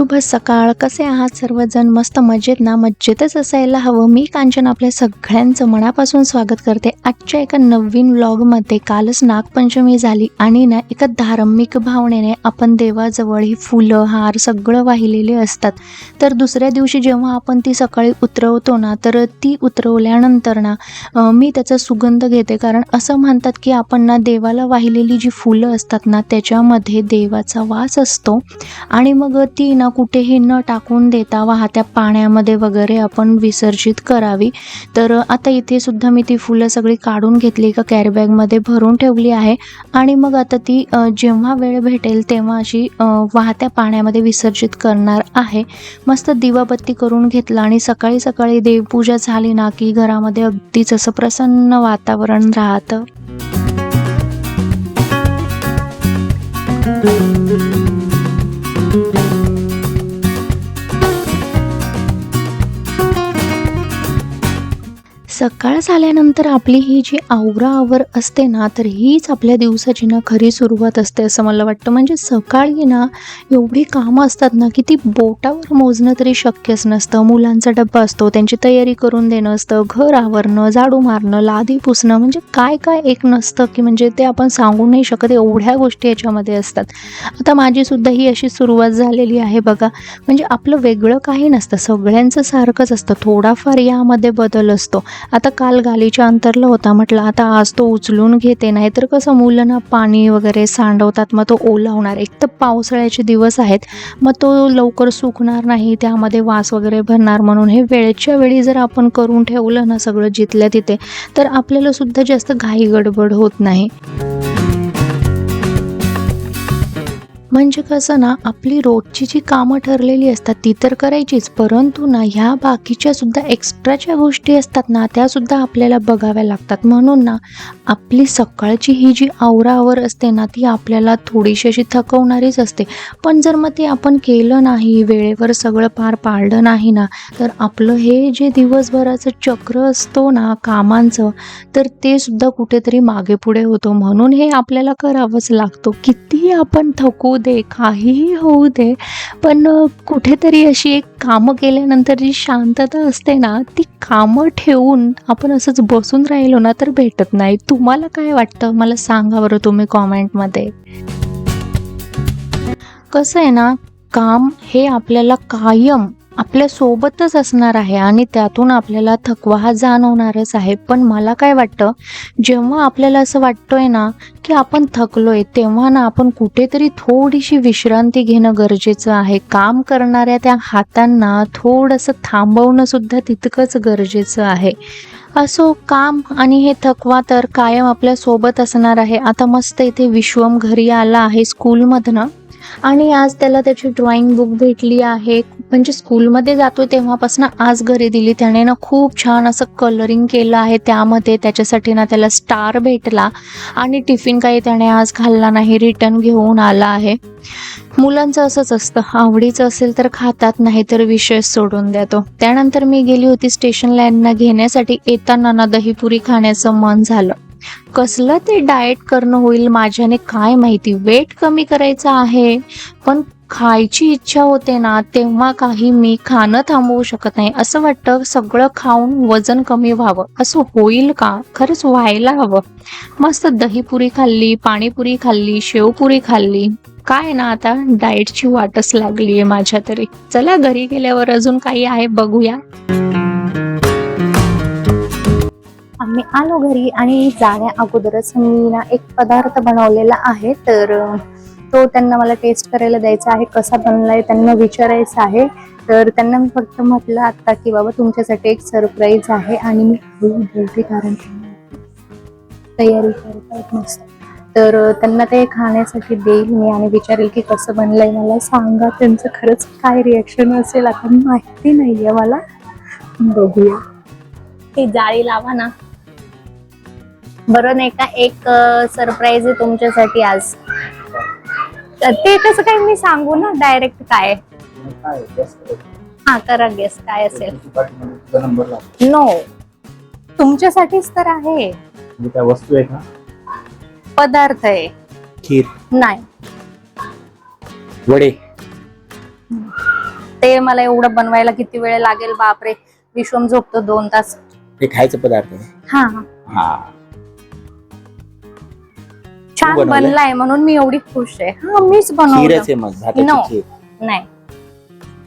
शुभ सकाळ. कसे आहात सर्वजण? मस्त मजेत ना? मजेतच असायला हवं. मी कांचन आपल्या सगळ्यांचं मनापासून स्वागत करते. आजच्या एका नवीन व्लॉगमध्ये कालच नागपंचमी झाली आणि ना एका धार्मिक भावनेने आपण देवाजवळ ही फुलं हार सगळं वाहिलेले असतात. तर दुसऱ्या दिवशी जेव्हा आपण ती सकाळी उतरवतो ना तर ती उतरवल्यानंतर ना मी त्याचा सुगंध घेते. कारण असं म्हणतात की आपण ना देवाला वाहिलेली जी फुलं असतात ना त्याच्यामध्ये देवाचा वास असतो. आणि मग ती ना कुठेही न टाकून देता वाहत्या पाण्यामध्ये वगैरे आपण विसर्जित करावी. तर आता इथे सुद्धा मी ती फुलं सगळी काढून घेतली एका कॅरीबॅगमध्ये भरून ठेवली आहे. आणि मग आता ती जेव्हा वेळ भेटेल तेव्हा अशी वाहत्या पाण्यामध्ये विसर्जित करणार आहे. मस्त दिवाबत्ती करून घेतलं आणि सकाळी सकाळी देवपूजा झाली ना की घरामध्ये अगदीच असं प्रसन्न वातावरण राहतं. सकाळ झाल्यानंतर आपली ही जी आवराआवर असते ना तर हीच आपल्या दिवसाची ना खरी सुरुवात असते असं मला वाटतं. म्हणजे सकाळी ना एवढी कामं असतात ना की ती बोटावर मोजणं तरी शक्यच नसतं. मुलांचा डब्बा असतो त्यांची तयारी करून देणं असतं घर आवरणं झाडू मारणं लादी पुसणं म्हणजे काय काय एक नसतं की म्हणजे ते आपण सांगू नाही शकत. एवढ्या गोष्टी याच्यामध्ये असतात. आता माझीसुद्धा ही अशी सुरुवात झालेली आहे बघा. म्हणजे आपलं वेगळं काही नसतं. सगळ्यांचं सारखंच असतं. थोडाफार यामध्ये बदल असतो. आता काल गालीच्या अंतरला होता. म्हटलं आता आज तो उचलून घेते. नाही तर कसं मुलांना पाणी वगैरे सांडवतात मग तो ओला होणार एक तर पावसाळ्याचे दिवस आहेत मग तो लवकर सुकणार नाही त्यामध्ये वास वगैरे भरणार म्हणून. हे वेळच्या वेळी जर आपण करून ठेवलं ना सगळं जिथल्या तिथे तर आपल्याला सुद्धा जास्त घाई गडबड होत नाही. म्हणजे कसं ना आपली रोजची जी कामं ठरलेली असतात ती तर करायचीच परंतु ना ह्या बाकीच्या सुद्धा एक्स्ट्राच्या गोष्टी असतात ना त्या सुद्धा आपल्याला बघाव्या लागतात. म्हणून ना आपली सकाळची ही जी आवरावर असते ना ती आपल्याला थोडीशी अशी थकवणारीच असते. पण जर मग ते आपण केलं नाही वेळेवर सगळं पार पाडलं नाही ना तर आपलं हे जे दिवसभराचं चक्र असतो ना कामांचं तर ते सुद्धा कुठेतरी मागे पुढे होतो. म्हणून हे आपल्याला करावंच लागतो. कितीही आपण थकू दे काहीही होऊ दे पण कुठेतरी अशी एक कामं केल्यानंतर जी शांतता असते ना ती कामं ठेवून आपण असंच बसून राहिलो ना तर भेटत नाही. तुम्हाला काय वाटतं? मला सांगा बरं तुम्ही कॉमेंटमध्ये. कसं आहे ना काम हे आपल्याला कायम आपल्या सोबतच असणार आहे आणि त्यातून आपल्याला थकवा हा जाणवणारच आहे. पण मला काय वाटतं जेव्हा आपल्याला असं वाटतोय ना की आपण थकलोय तेव्हा ना आपण कुठेतरी थोडीशी विश्रांती घेणं गरजेचं आहे. काम करणाऱ्या त्या हातांना थोडंसं थांबवणं सुद्धा तितकंच गरजेचं आहे. असो काम आणि हे थकवा तर कायम आपल्यासोबत असणार आहे. आता मस्त इथे विश्वम घरी आला आहे स्कूलमधनं. आणि आज त्याला त्याची ड्रॉइंग बुक भेटली आहे. म्हणजे स्कूलमध्ये जातो तेव्हापासून आज घरी दिली. त्याने ना खूप छान असं कलरिंग केलं आहे त्यामध्ये. त्याच्यासाठी ना त्याला स्टार भेटला. आणि टिफिन काही त्याने आज खाल्ला नाही रिटर्न घेऊन आला आहे. मुलांचं असंच असतं. आवडीचं असेल तर खातात नाही तर विषय सोडून देतो त्यानंतर मी गेली होती स्टेशनला यांना घेण्यासाठी. येताना ना दहीपुरी खाण्याचं मन झालं. कसलं ते डाएट करणं होईल माझ्याने काय माहिती. वेट कमी करायचं आहे. पण खायची इच्छा होते ना तेव्हा काही मी खाणं थांबवू शकत नाही. असं वाटतं सगळं खाऊन वजन कमी व्हावं. असं होईल का? खरंच व्हायला हवं. मस्त दहीपुरी खाल्ली पाणीपुरी खाल्ली शेवपुरी खाल्ली. काय ना आता डाएटची वाटच लागली आहे माझ्या तरी. चला घरी गेल्यावर अजून काही आहे बघूया. आम्ही आलो घरी आणि जाण्या अगोदरच मी ना एक पदार्थ बनवलेला आहे तर तो त्यांना मला टेस्ट करायला द्यायचा आहे कसा बनलाय त्यांना विचारायचं आहे. तर त्यांना मी फक्त म्हटलं आता की बाबा तुमच्यासाठी एक सरप्राईज आहे आणि मी हळू बोलते कारण तयारी करतायत मस्त. तर त्यांना ते खाण्यासाठी देईल मी आणि विचारेल की कसं बनलंय मला सांगा. त्यांचं खरंच काय रिॲक्शन असेल आता माहिती नाहीये मला. बघूया. ती जाळी लावा ना. बरं नाही का एक सरप्राईज आहे तुमच्यासाठी आज. तर ते कसं काय मी सांगू ना डायरेक्ट काय हा करा गेस काय असेल. नंबर लागतो नो तुमच्यासाठीच तर आहे. म्हणजे त्या वस्तू आहे का? पदार्थ आहे. खीर. नाही. वडे. ते मला एवढं बनवायला किती वेळ लागेल? बापरे. विश्वम झोपतो दोन तास. हे खायचं पदार्थ आहे. हा. हा. छान? बनलाय म्हणून मी एवढी खुश आहे. हा मीच बनवलं. नाही.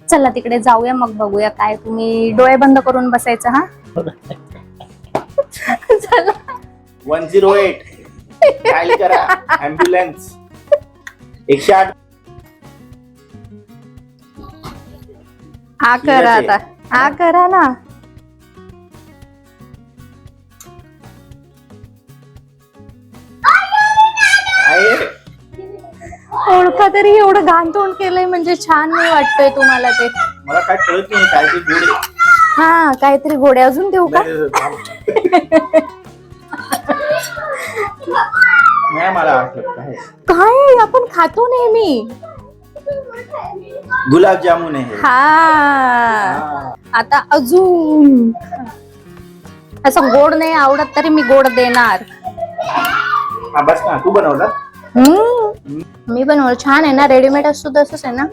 चला तिकडे जाऊया मग बघूया काय तुम्ही डोळे बंद करून बसायचं हा? चला. One zero eight. डायल करा. ऍम्ब्युलन्स एकशे आठ. हा करा. आता. हा करा ना. ओळखा तरी एवढं घाण तोंड केलंय म्हणजे छान नाही वाटतंय तुम्हाला ते. मला काय कळत नाही काय ते गोड आहे. हा काहीतरी गोडे अजून देऊ का? नाही, नाही मला आठवत काय काय आपण खातो नेहमी. गुलाबजामुन आहे. हा. हा. आता अजून. असं गोड नाही आवडत तरी मी गोड देणार. हा बस ना तू बनवला? हम्म. मी बनवलं छान आहे ना रेडीमेड असतो तसंच आहे ना.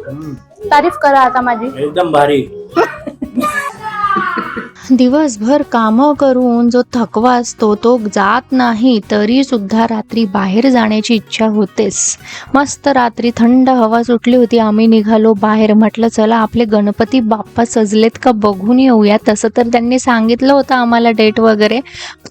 तारीफ करा आता माझी. एकदम भारी. दिवसभर कामं करून जो थकवा असतो तो जात नाही तरी सुद्धा रात्री बाहेर जाण्याची इच्छा होतेच. मस्त रात्री थंड हवा सुटली होती आम्ही निघालो बाहेर. म्हटलं चला आपले गणपती बाप्पा सजलेत का बघून येऊया. तसं तर त्यांनी सांगितलं होतं आम्हाला डेट वगैरे.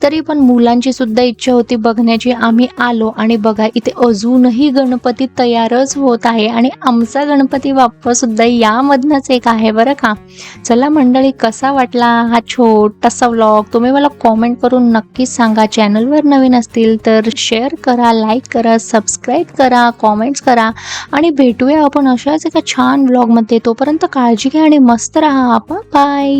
तरी पण मुलांची सुद्धा इच्छा होती बघण्याची. आम्ही आलो आणि बघा इथे अजूनही गणपती तयारच होत आहे आणि आमचा गणपती बाप्पा सुद्धा यामधनच एक आहे बरं का. चला मंडळी कसा वाटला हा छोटासा व्लॉग तुम्ही मला कॉमेंट करून नक्कीच सांगा. चॅनलवर नवीन असतील तर शेअर करा लाईक करा सबस्क्राईब करा कॉमेंट्स करा. आणि भेटूया आपण अशाच एका छान व्लॉगमध्ये तोपर्यंत काळजी घ्या आणि मस्त राहा. बाय